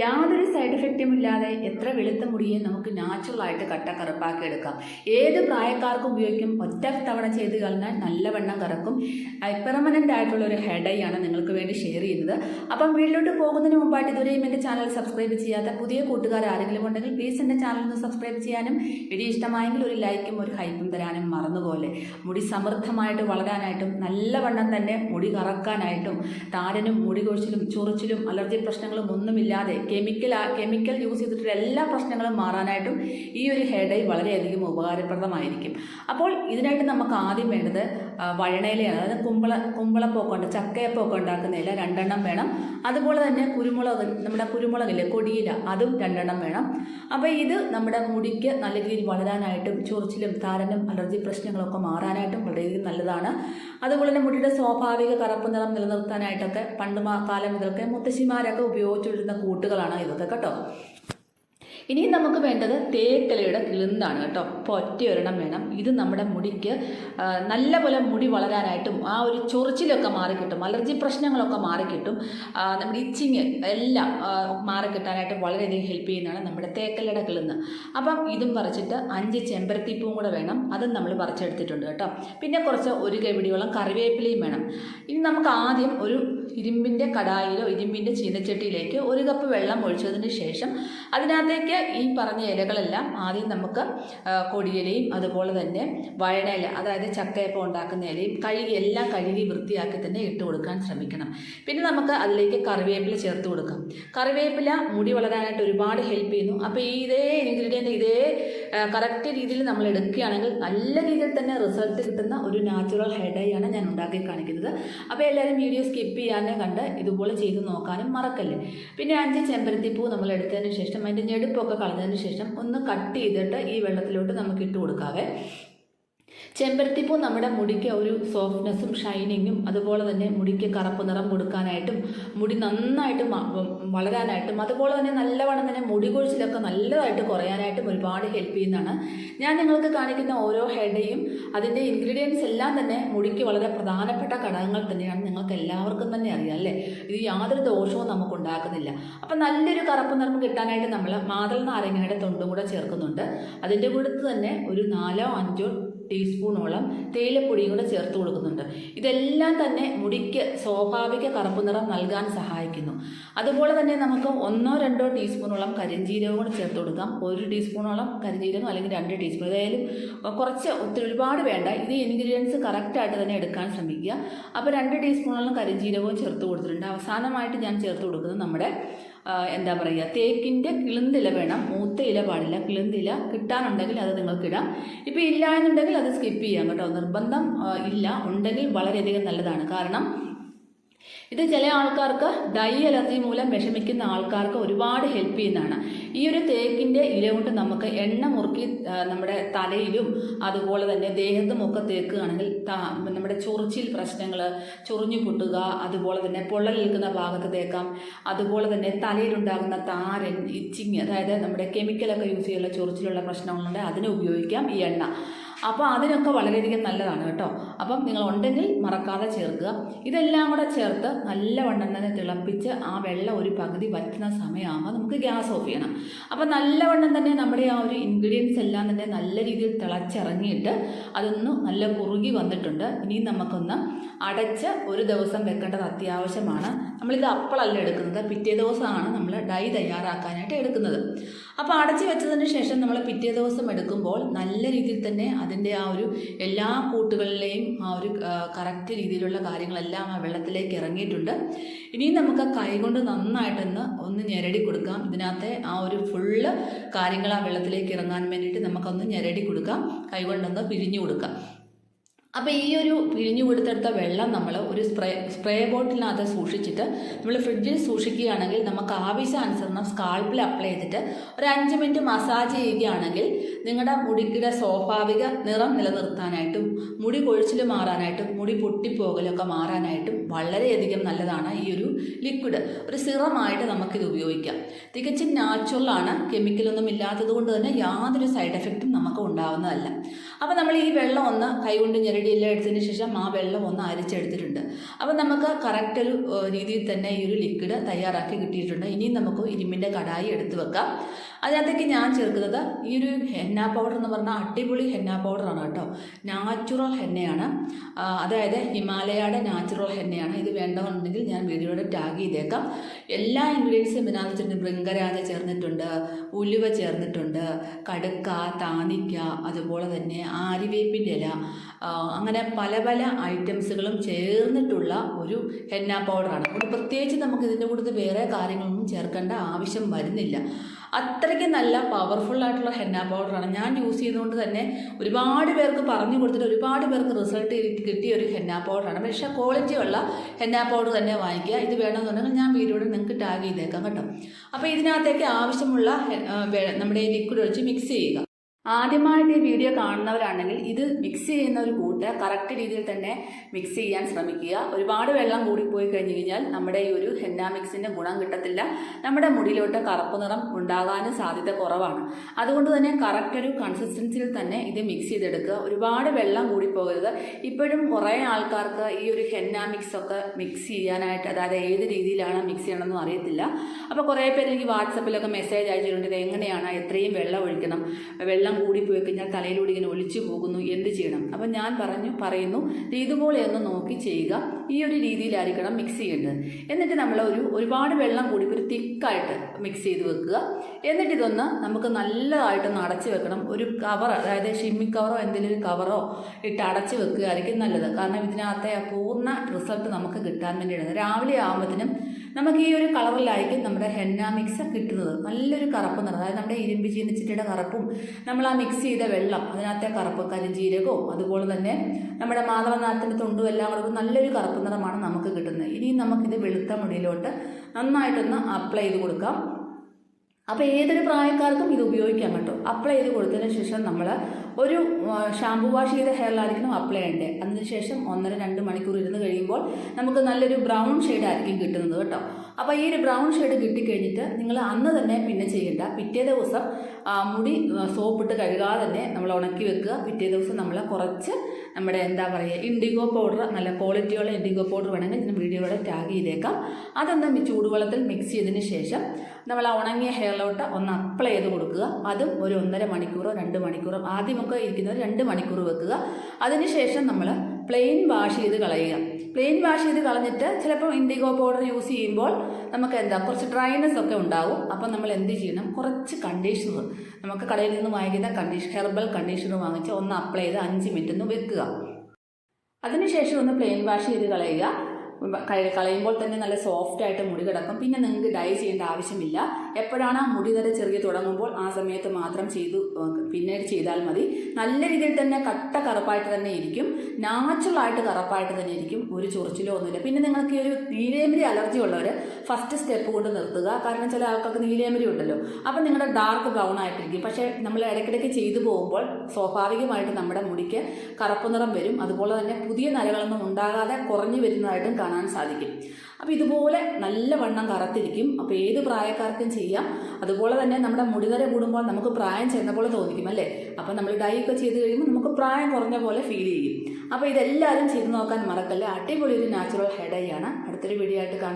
യാതൊരു സൈഡ് എഫക്റ്റും ഇല്ലാതെ എത്ര വെളുത്ത മുടിയെ നമുക്ക് നാച്ചുറലായിട്ട് കട്ട കറുപ്പാക്കി എടുക്കാം. ഏത് പ്രായക്കാർക്കും ഉപയോഗിക്കും. ഒറ്റ തവണ ചെയ്ത് കഴിഞ്ഞാൽ നല്ലവണ്ണം കറക്കും. പെർമനന്റ് ആയിട്ടുള്ള ഒരു ഹെഡൈയാണ് നിങ്ങൾക്ക് വേണ്ടി ഷെയർ ചെയ്യുന്നത്. അപ്പം വീട്ടിലോട്ട് പോകുന്നതിന് മുമ്പായിട്ട് ഇതുവരെയും എന്റെ ചാനൽ സബ്സ്ക്രൈബ് ചെയ്യാത്ത പുതിയ കൂട്ടുകാർ ആരെങ്കിലും ഉണ്ടെങ്കിൽ പ്ലീസ് എന്റെ ചാനൽ ഒന്ന് സബ്സ്ക്രൈബ് ചെയ്യാനും വീഡിയോ ഇഷ്ടമായെങ്കിൽ ഒരു ലൈക്കും ഒരു ഹൈപ്പും തരാനും മറന്നുപോലെ. മുടി സമൃദ്ധമായിട്ട് വളരാനായിട്ടും നല്ലവണ്ണം തന്നെ മുടി കറക്കാനായിട്ടും താരനും മുടി കൊഴിച്ചിലും ചൊറിച്ചിലും അലർജി പ്രശ്നങ്ങളും ഒന്നുമില്ലാതെ കെമിക്കൽ കെമിക്കൽ യൂസ് ചെയ്തിട്ടുള്ള എല്ലാ പ്രശ്നങ്ങളും മാറാനായിട്ടും ഈ ഒരു ഹെയർ ഡൈ വളരെയധികം ഉപകാരപ്രദമായിരിക്കും. അപ്പോൾ ഇതിനായിട്ട് നമുക്ക് ആദ്യം വേണ്ടത് വഴണയിലയാണ്. അതായത് കുമ്പള കുമ്പളപ്പൊക്കെ ചക്കയപ്പൊക്കെ ഉണ്ടാക്കുന്ന ഇല രണ്ടെണ്ണം വേണം. അതുപോലെ തന്നെ കുരുമുളക് നമ്മുടെ കുരുമുളകില്ലേ കൊടിയില അതും രണ്ടെണ്ണം വേണം. അപ്പോൾ ഇത് നമ്മുടെ മുടിക്ക് നല്ല രീതിയിൽ വളരാനായിട്ടും ചൊറിച്ചിലും താരനും അലർജി പ്രശ്നങ്ങളൊക്കെ മാറാനായിട്ടും വളരെയധികം നല്ലതാണ്. അതുപോലെ തന്നെ മുടിയുടെ സ്വാഭാവിക കറുപ്പ് നിറം നിലനിർത്താനായിട്ടൊക്കെ പണ്ട് കാലം മുതലൊക്കെ മുത്തശ്ശിമാരൊക്കെ ഉപയോഗിച്ചുകൊണ്ടിരുന്ന കൂട്ടുകളാണ് ഇതൊക്കെ കേട്ടോ. ഇനി നമുക്ക് വേണ്ടത് തേക്കലയുടെ കിളുന്താണ് കേട്ടോ. അപ്പോൾ ഒറ്റ ഒരെണ്ണം വേണം. ഇത് നമ്മുടെ മുടിക്ക് നല്ലപോലെ മുടി വളരാനായിട്ടും ആ ഒരു ചൊറിച്ചിലൊക്കെ മാറിക്കിട്ടും അലർജി പ്രശ്നങ്ങളൊക്കെ മാറിക്കിട്ടും നമ്മുടെ ഇച്ചിങ് എല്ലാം മാറിക്കിട്ടാനായിട്ട് വളരെയധികം ഹെൽപ്പ് ചെയ്യുന്നതാണ് നമ്മുടെ തേക്കലയുടെ കിളുന്ന് അപ്പം ഇതും പറിച്ചിട്ട് അഞ്ച് ചെമ്പരത്തിപ്പൂവും കൂടെ വേണം. അതും നമ്മൾ പറിച്ചെടുത്തിട്ടുണ്ട് കേട്ടോ. പിന്നെ കുറച്ച് ഒരു കൈപിടിയോളം കറിവേപ്പിലയും വേണം. ഇനി നമുക്ക് ആദ്യം ഒരു ഇരുമ്പിന്റെ കടായിലോ ഇരുമ്പിന്റെ ചീനച്ചട്ടിയിലേക്ക് ഒരു കപ്പ് വെള്ളം ഒഴിച്ചതിന് ശേഷം അതിനകത്തേക്ക് ഈ പറഞ്ഞ ഇലകളെല്ലാം ആദ്യം നമുക്ക് കൊടിയിലയും അതുപോലെ തന്നെ വഴണയില അതായത് ചക്കയപ്പം ഉണ്ടാക്കുന്ന ഇലയും കഴുകി എല്ലാം കഴുകി വൃത്തിയാക്കി തന്നെ ഇട്ട് കൊടുക്കാൻ ശ്രമിക്കണം. പിന്നെ നമുക്ക് അതിലേക്ക് കറിവേപ്പില ചേർത്ത് കൊടുക്കാം. കറിവേപ്പില മുടി വളരാനായിട്ട് ഒരുപാട് ഹെൽപ്പ് ചെയ്യുന്നു. അപ്പോൾ ഈ ഇതേ ഇൻഗ്രീഡിയന്റ് ഇതേ കറക്റ്റ് രീതിയിൽ നമ്മൾ എടുക്കുകയാണെങ്കിൽ നല്ല രീതിയിൽ തന്നെ റിസൾട്ട് കിട്ടുന്ന ഒരു നാച്ചുറൽ ഹെയർ ഡൈ ആണ് ഞാൻ ഉണ്ടാക്കി കാണിക്കുന്നത്. അപ്പോൾ എല്ലാവരും വീഡിയോ സ്കിപ്പ് ചെയ്യാനേ കണ്ട് ഇതുപോലെ ചെയ്ത് നോക്കാനും മറക്കല്ലേ? പിന്നെ അഞ്ച് ചെമ്പരത്തിപ്പൂ നമ്മൾ എടുത്തതിന് ശേഷം അതിന്റെ ഞെടുപ്പൊക്കെ കളഞ്ഞതിന് ശേഷം ഒന്ന് കട്ട് ചെയ്തിട്ട് ഈ വെള്ളത്തിലോട്ട് നമുക്ക് ഇട്ട് കൊടുക്കാവേ. ചെമ്പരത്തിപ്പൂ നമ്മുടെ മുടിക്ക് ഒരു സോഫ്റ്റ്നെസ്സും ഷൈനിങ്ങും അതുപോലെ തന്നെ മുടിക്ക് കറുപ്പ് നിറം കൊടുക്കാനായിട്ടും മുടി നന്നായിട്ട് വളരാനായിട്ടും അതുപോലെ തന്നെ നല്ലവണ്ണം തന്നെ മുടി കൊഴിച്ചിലൊക്കെ നല്ലതായിട്ട് കുറയാനായിട്ടും ഒരുപാട് ഹെൽപ്പ് ചെയ്യുന്നതാണ്. ഞാൻ നിങ്ങൾക്ക് കാണിക്കുന്ന ഓരോ ഹെഡയും അതിന്റെ ഇൻഗ്രീഡിയൻസ് എല്ലാം തന്നെ മുടിക്ക് വളരെ പ്രധാനപ്പെട്ട ഘടകങ്ങൾ തന്നെയാണ് നിങ്ങൾക്ക് എല്ലാവർക്കും തന്നെ അറിയാം അല്ലേ? ഇത് യാതൊരു ദോഷവും നമുക്ക് ഉണ്ടാക്കുന്നില്ല അപ്പം നല്ലൊരു കറുപ്പ് നിറം കിട്ടാനായിട്ട് നമ്മൾ മാതൾ നാരങ്ങയുടെ തൊണ്ടും കൂടെ ചേർക്കുന്നുണ്ട്. അതിന്റെ കൂടെ തന്നെ ഒരു നാലോ അഞ്ചോ ടീസ്പൂണോളം തേയിലപ്പൊടിയും കൂടെ ചേർത്ത് കൊടുക്കുന്നുണ്ട്. ഇതെല്ലാം തന്നെ മുടിക്ക് സ്വാഭാവിക കറുപ്പ് നിറം നൽകാൻ സഹായിക്കുന്നു. അതുപോലെ തന്നെ നമുക്ക് ഒന്നോ രണ്ടോ ടീസ്പൂണോളം കരിഞ്ജീരകം കൂടെ ചേർത്ത് കൊടുക്കാം. ഒരു ടീസ്പൂണോളം കരിഞ്ജീരകം അല്ലെങ്കിൽ രണ്ട് ടീസ്പൂൺ. ഏതായാലും കുറച്ച് ഒത്തിരി ഒരുപാട് വേണ്ട. ഇത് ഇൻഗ്രീഡിയൻസ് കറക്റ്റായിട്ട് തന്നെ എടുക്കാൻ ശ്രമിക്കുക. അപ്പോൾ രണ്ട് ടീസ്പൂണോളം കരിഞ്ജീരകവും ചേർത്ത് കൊടുത്തിട്ടുണ്ട്. അവസാനമായിട്ട് ഞാൻ ചേർത്ത് കൊടുക്കുന്നത് നമ്മുടെ എന്താ പറയുക തേക്കിന്റെ കിളുന്തില വേണം. മൂത്ത ഇല പാടില്ല. കിളുന്തില കിട്ടാനുണ്ടെങ്കിൽ അത് നിങ്ങൾക്കിടാം. ഇപ്പോൾ ഇല്ല എന്നുണ്ടെങ്കിൽ അത് സ്കിപ്പ് ചെയ്യാം കേട്ടോ. നിർബന്ധം ഇല്ല. ഉണ്ടെങ്കിൽ വളരെയധികം നല്ലതാണ്. കാരണം ഇത് ചില ആൾക്കാർക്ക് ഡൈ അലർജി മൂലം വിഷമിക്കുന്ന ആൾക്കാർക്ക് ഒരുപാട് ഹെൽപ്പ് ചെയ്യുന്നതാണ്. ഈ ഒരു തേക്കിന്റെ ഇല കൊണ്ട് നമുക്ക് എണ്ണ മുറുക്കി നമ്മുടെ തലയിലും അതുപോലെ തന്നെ ദേഹത്തുമൊക്കെ തേക്കുകയാണെങ്കിൽ നമ്മുടെ ചൊറിച്ചിൽ പ്രശ്നങ്ങൾ ചൊറിഞ്ഞു പൊട്ടുക അതുപോലെ തന്നെ പൊള്ളലേൽക്കുന്ന ഭാഗത്ത് തേക്കാം അതുപോലെ തന്നെ തലയിലുണ്ടാകുന്ന താരൻ ഇച്ചിങ് അതായത് നമ്മുടെ കെമിക്കലൊക്കെ യൂസ് ചെയ്യുന്ന ചൊറിച്ചിലുള്ള പ്രശ്നങ്ങളുണ്ട് അതിനെ ഉപയോഗിക്കാം ഈ എണ്ണ. അപ്പോൾ അതിനൊക്കെ വളരെയധികം നല്ലതാണ് കേട്ടോ. അപ്പം നിങ്ങൾ ഉണ്ടെങ്കിൽ മറക്കാതെ ചേർക്കുക. ഇതെല്ലാം കൂടെ ചേർത്ത് നല്ല വണ്ണം തന്നെ തിളപ്പിച്ച് ആ വെള്ളം ഒരു പകുതി വറ്റുന്ന സമയമാകുമ്പോൾ നമുക്ക് ഗ്യാസ് ഓഫ് ചെയ്യണം. അപ്പം നല്ലവണ്ണം തന്നെ നമ്മുടെ ആ ഒരു ഇൻഗ്രീഡിയൻസ് എല്ലാം തന്നെ നല്ല രീതിയിൽ തിളച്ചിറങ്ങിയിട്ട് അതൊന്ന് നല്ല കുറുകി വന്നിട്ടുണ്ട്. ഇനി നമുക്കൊന്ന് അടച്ച് ഒരു ദിവസം വെക്കേണ്ടത് അത്യാവശ്യമാണ്. നമ്മളിത് അപ്പളല്ല എടുക്കുന്നത്. പിറ്റേ ദിവസമാണ് നമ്മൾ ഡൈ തയ്യാറാക്കാനായിട്ട് എടുക്കുന്നത്. അപ്പോൾ അടച്ചു വെച്ചതിന് ശേഷം നമ്മൾ പിറ്റേ ദിവസം എടുക്കുമ്പോൾ നല്ല രീതിയിൽ തന്നെ അതിന്റെ ആ ഒരു എല്ലാ കൂട്ടുകളിലെയും ആ ഒരു കറക്റ്റ് രീതിയിലുള്ള കാര്യങ്ങളെല്ലാം ആ വെള്ളത്തിലേക്ക് ഇറങ്ങിയിട്ടുണ്ട്. ഇനിയും നമുക്ക് കൈകൊണ്ട് നന്നായിട്ടൊന്ന് ഒന്ന് ഞെരടി കൊടുക്കാം. ഇതിനകത്തെ ആ ഒരു ഫുള്ള് കാര്യങ്ങൾ ആ വെള്ളത്തിലേക്ക് ഇറങ്ങാൻ വേണ്ടിയിട്ട് നമുക്കൊന്ന് ഞെരടി കൊടുക്കാം. കൈകൊണ്ടൊന്ന് പിരിഞ്ഞു കൊടുക്കാം. അപ്പോൾ ഈ ഒരു പിഴിഞ്ഞു കൊടുത്തെടുത്ത വെള്ളം നമ്മൾ ഒരു സ്പ്രേ സ്പ്രേ ബോട്ടിലിനകത്ത് സൂക്ഷിച്ചിട്ട് നമ്മൾ ഫ്രിഡ്ജിൽ സൂക്ഷിക്കുകയാണെങ്കിൽ നമുക്ക് ആവശ്യാനുസരണം സ്കാൾപ്പിൽ അപ്ലൈ ചെയ്തിട്ട് ഒരു അഞ്ച് മിനിറ്റ് മസാജ് ചെയ്യുകയാണെങ്കിൽ നിങ്ങളുടെ മുടിയുടെ സ്വാഭാവിക നിറം നിലനിർത്താനായിട്ടും മുടി കൊഴിച്ചിൽ മാറാനായിട്ടും മുടി പൊട്ടിപ്പോകലൊക്കെ മാറാനായിട്ടും വളരെയധികം നല്ലതാണ് ഈ ഒരു ലിക്വിഡ്. ഒരു സിറമായിട്ട് നമുക്കിത് ഉപയോഗിക്കാം. തികച്ചും നാച്ചുറലാണ് കെമിക്കലൊന്നും ഇല്ലാത്തത് കൊണ്ട് തന്നെ യാതൊരു സൈഡ് എഫക്റ്റും നമുക്ക് ഉണ്ടാവുന്നതല്ല. അപ്പോൾ നമ്മൾ ഈ വെള്ളം ഒന്ന് കൈകൊണ്ട് ഞെരടി എല്ലാം എടുത്തതിന് ശേഷം ആ വെള്ളം ഒന്ന് അരിച്ചെടുത്തിട്ടുണ്ട്. അപ്പോൾ നമുക്ക് കറക്റ്റ് ഒരു രീതിയിൽ തന്നെ ഈ ഒരു ലിക്വിഡ് തയ്യാറാക്കി കിട്ടിയിട്ടുണ്ട്. ഇനിയും നമുക്ക് ഇരുമ്പിന്റെ കടായി എടുത്ത് വെക്കാം. അതിനകത്തേക്ക് ഞാൻ ചേർക്കുന്നത് ഈ ഒരു ഹെന്ന പൗഡർ എന്ന് പറഞ്ഞാൽ അടിപൊളി ഹെന്ന പൗഡറാണ് കേട്ടോ. നാച്ചുറൽ ഹെന്നയാണ് അതായത് ഹിമാലയയുടെ നാച്ചുറൽ ഹെന്നയാണ് ഇത് വേണ്ടതുണ്ടെങ്കിൽ ഞാൻ വീഡിയോയുടെ ടാഗ് ചെയ്തേക്കാം. എല്ലാ ഇൻഗ്രീഡിയൻസും ഇതിനകത്ത് വെച്ചിട്ടുണ്ട്. ബൃങ്കരാജ ചേർന്നിട്ടുണ്ട് ഉലുവ ചേർന്നിട്ടുണ്ട് കടുക്ക താനിക്ക അതുപോലെ തന്നെ ആര്യവേപ്പിന്റെ ഇല അങ്ങനെ പല പല ഐറ്റംസുകളും ചേർന്നിട്ടുള്ള ഒരു ഹെന്ന പൗഡറാണ്. അതുകൊണ്ട് പ്രത്യേകിച്ച് നമുക്ക് ഇതിന്റെ കൂട്ടത്തിൽ വേറെ കാര്യങ്ങളൊന്നും ചേർക്കേണ്ട ആവശ്യം വരുന്നില്ല. അത്രയ്ക്ക് നല്ല പവർഫുൾ ആയിട്ടുള്ള ഹെന്ന പൗഡറാണ്. ഞാൻ യൂസ് ചെയ്തുകൊണ്ട് തന്നെ ഒരുപാട് പേർക്ക് പറഞ്ഞു കൊടുത്തിട്ട് ഒരുപാട് പേർക്ക് റിസൾട്ട് കിട്ടിയ ഒരു ഹെന്ന പൗഡറാണ്. പക്ഷേ ക്വാളിറ്റി ഉള്ള ഹെന്ന പൗഡർ തന്നെ വാങ്ങിക്കുക. ഇത് വേണമെന്നുണ്ടെങ്കിൽ ഞാൻ വീഡിയോയിൽ നിങ്ങൾക്ക് ടാഗ് ചെയ്തേക്കാം കേട്ടോ. അപ്പോൾ ഇതിനകത്തേക്ക് ആവശ്യമുള്ള നമ്മുടെ ഈ ലിക്വിഡ് ഒഴിച്ച് മിക്സ് ചെയ്യുക. ആദ്യമായിട്ട് ഈ വീഡിയോ കാണുന്നവരാണെങ്കിൽ ഇത് മിക്സ് ചെയ്യുന്ന ഒരു കറക്റ്റ് രീതിയിൽ തന്നെ മിക്സ് ചെയ്യാൻ ശ്രമിക്കുക. ഒരുപാട് വെള്ളം കൂടിപ്പോയി കഴിഞ്ഞ് കഴിഞ്ഞാൽ നമ്മുടെ ഈ ഒരു ഹെന്ന മിക്സിന്റെ ഗുണം കിട്ടത്തില്ല. നമ്മുടെ മുടിയിലോട്ട് കറുപ്പ് നിറം ഉണ്ടാകാനും സാധ്യത കുറവാണ്. അതുകൊണ്ട് തന്നെ കറക്റ്റ് ഒരു കൺസിസ്റ്റൻസിയിൽ തന്നെ ഇത് മിക്സ് ചെയ്തെടുക്കുക. ഒരുപാട് വെള്ളം കൂടിപ്പോകരുത്. ഇപ്പോഴും കുറേ ആൾക്കാർക്ക് ഈ ഒരു ഹെന്ന മിക്സ് ഒക്കെ മിക്സ് ചെയ്യാനായിട്ട് അതായത് ഏത് രീതിയിലാണ് മിക്സ് ചെയ്യണമെന്നും അറിയത്തില്ല. അപ്പോൾ കുറേ പേര് എനിക്ക് വാട്സപ്പിലൊക്കെ മെസ്സേജ് അയച്ചിട്ടുണ്ട്. ഇത് എങ്ങനെയാണ് എത്രയും വെള്ളം ഒഴിക്കണം? വെള്ളം കൂടിപ്പോയി കഴിഞ്ഞാൽ തലയിലൂടെ ഇങ്ങനെ ഒലിച്ചു പോകുന്നു. എന്ത് ചെയ്യണം? അപ്പം ഞാൻ പറഞ്ഞു പറയുന്നു ഇതുപോലെയൊന്ന് നോക്കി ചെയ്യുക. ഈ ഒരു രീതിയിലായിരിക്കണം മിക്സ് ചെയ്യേണ്ടത്. എന്നിട്ട് നമ്മൾ ഒരു ഒരുപാട് വെള്ളം കൂടി ഒരു തിക്കായിട്ട് മിക്സ് ചെയ്ത് വെക്കുക. എന്നിട്ട് ഇതൊന്ന് നമുക്ക് നല്ലതായിട്ടൊന്ന് അടച്ച് വെക്കണം. ഒരു കവർ അതായത് ഷിമ്മി കവറോ എന്തെങ്കിലും ഒരു കവറോ ഇട്ട് അടച്ച് വെക്കുകയായിരിക്കും നല്ലത്. കാരണം ഇതിനകത്തെ പൂർണ റിസൾട്ട് നമുക്ക് കിട്ടാൻ വേണ്ടിയിടുന്നത് രാവിലെ ആകുമ്പോഴത്തേനും നമുക്ക് ഈ ഒരു കളറിലായിരിക്കും നമ്മുടെ ഹെന്ന മിക്സ് കിട്ടുന്നത്. നല്ലൊരു കറുപ്പ് നിറം. അതായത് നമ്മുടെ ഇരുമ്പ് ചീനിച്ചിട്ടയുടെ കറുപ്പും നമ്മൾ ആ മിക്സ് ചെയ്ത വെള്ളം അതിനകത്തെ കറുപ്പ് കരിഞ്ജീരകവും അതുപോലെ തന്നെ നമ്മുടെ മാതളനാരത്തിന്റെ തൊണ്ടും എല്ലാം കൂടെ നല്ലൊരു കറുപ്പ് നിറമാണ് നമുക്ക് കിട്ടുന്നത്. ഇനിയും നമുക്കിത് വെളുത്ത മുടിയിലോട്ട് നന്നായിട്ടൊന്ന് അപ്ലൈ ചെയ്ത് കൊടുക്കാം. അപ്പോൾ ഏതൊരു പ്രായക്കാർക്കും ഇത് ഉപയോഗിക്കാം കേട്ടോ. അപ്ലൈ ചെയ്ത് കൊടുത്തതിന് ശേഷം നമ്മൾ ഒരു ഷാംപു വാഷ് ചെയ്ത ഹെയറിലായിരിക്കണം അപ്ലൈ ചെയ്യേണ്ടത്. അതിനുശേഷം ഒന്നര രണ്ട് മണിക്കൂർ ഇരുന്ന് കഴിയുമ്പോൾ നമുക്ക് നല്ലൊരു ബ്രൗൺ ഷെയ്ഡ് ആയിരിക്കും കിട്ടുന്നത് കേട്ടോ. അപ്പോൾ ഈ ഒരു ബ്രൗൺ ഷെയ്ഡ് കിട്ടിക്കഴിഞ്ഞിട്ട് നിങ്ങൾ അന്ന് തന്നെ പിന്നെ ചെയ്യേണ്ട. പിറ്റേ ദിവസം മുടി സോപ്പിട്ട് കഴുകാതെ തന്നെ നമ്മൾ ഉണക്കി വെക്കുക. പിറ്റേ ദിവസം നമ്മൾ കുറച്ച് നമ്മുടെ എന്താ പറയുക ഇൻഡിഗോ പൗഡർ നല്ല ക്വാളിറ്റിയുള്ള ഇൻഡിഗോ പൗഡർ വേണമെങ്കിൽ ഞാൻ വീഡിയോയുടെ ടാഗ് ചെയ്തേക്കാം. അതൊന്ന് ചൂടുവെള്ളത്തിൽ മിക്സ് ചെയ്തതിന് ശേഷം നമ്മൾ ആ ഉണങ്ങിയ ഹെയറിലോട്ട് ഒന്ന് അപ്ലൈ ചെയ്ത് കൊടുക്കുക. അതും ഒരു ഒന്നര മണിക്കൂറോ രണ്ട് മണിക്കൂറോ ആദ്യമൊക്കെ ഇരിക്കുന്നത് രണ്ട് മണിക്കൂർ വെക്കുക. അതിനുശേഷം നമ്മൾ പ്ലെയിൻ വാഷ് ചെയ്ത് കളയുക. പ്ലെയിൻ വാഷ് ചെയ്ത് കളഞ്ഞിട്ട് ചിലപ്പോൾ ഇൻഡിഗോ പൗഡർ യൂസ് ചെയ്യുമ്പോൾ നമുക്ക് എന്താ കുറച്ച് ഡ്രൈനെസ് ഒക്കെ ഉണ്ടാവും. അപ്പം നമ്മൾ എന്ത് ചെയ്യണം? കുറച്ച് കണ്ടീഷണർ നമുക്ക് കടയിൽ നിന്ന് വാങ്ങിക്കുന്ന കണ്ടീഷൻ ഹെർബൽ കണ്ടീഷണർ വാങ്ങിച്ച് ഒന്ന് അപ്ലൈ ചെയ്ത് അഞ്ച് മിനിറ്റ് ഒന്ന് വെക്കുക. അതിനുശേഷം ഒന്ന് പ്ലെയിൻ വാഷ് ചെയ്ത് കളയുക. കള- കളയുമ്പോൾ തന്നെ നല്ല സോഫ്റ്റ് ആയിട്ട് മുടി കിടക്കും. പിന്നെ നിങ്ങൾക്ക് ഡൈ ചെയ്യേണ്ട ആവശ്യമില്ല. എപ്പോഴാണ് ആ മുടി നല്ല ചെറിയ തുടങ്ങുമ്പോൾ ആ സമയത്ത് മാത്രം ചെയ്തു പിന്നീട് ചെയ്താൽ മതി. നല്ല രീതിയിൽ തന്നെ കട്ട കറുപ്പായിട്ട് തന്നെ ഇരിക്കും. നാച്ചുറൽ ആയിട്ട് കറുപ്പായിട്ട് തന്നെ ഇരിക്കും. ഒരു ചൊറിച്ചിലോ ഒന്നുമില്ല. പിന്നെ നിങ്ങൾക്ക് ഈ ഒരു നീലേമരി അലർജി ഉള്ളവർ ഫസ്റ്റ് സ്റ്റെപ്പ് കൊണ്ട് നിർത്തുക. കാരണം ചില ആൾക്കാർക്ക് നീലേമരി ഉണ്ടല്ലോ. അപ്പം നിങ്ങളുടെ ഡാർക്ക് ബ്രൗൺ ആയിട്ടിരിക്കും. പക്ഷേ നമ്മൾ ഇടയ്ക്കിടയ്ക്ക് ചെയ്തു പോകുമ്പോൾ സ്വാഭാവികമായിട്ട് നമ്മുടെ മുടിക്ക് കറുപ്പ് നിറം വരും. അതുപോലെ തന്നെ പുതിയ നരകളൊന്നും ഉണ്ടാകാതെ കുറഞ്ഞു വരുന്നതായിട്ടും കാണാൻ സാധിക്കും. അപ്പോൾ ഇതുപോലെ നല്ല വണ്ണം കറുത്തിരിക്കും. അപ്പോൾ ഏത് പ്രായക്കാർക്കും ചെയ്യാം. അതുപോലെ തന്നെ നമ്മുടെ മുടിനര കൂടുമ്പോൾ നമുക്ക് പ്രായം ചെന്ന പോലെ തോന്നിക്കും അല്ലേ? അപ്പോൾ നമ്മൾ ഡൈ ഒക്കെ ചെയ്ത് കഴിയുമ്പോൾ നമുക്ക് പ്രായം കുറഞ്ഞ പോലെ ഫീൽ ചെയ്യും. അപ്പോൾ ഇതെല്ലാവരും ചെയ്ത് നോക്കാൻ മറക്കല്ല? അടിപൊളി ഒരു നാച്ചുറൽ ഹെയർ ഡൈ ആണ്. അടുത്തൊരു വീഡിയോ ആയിട്ട് കാണാം.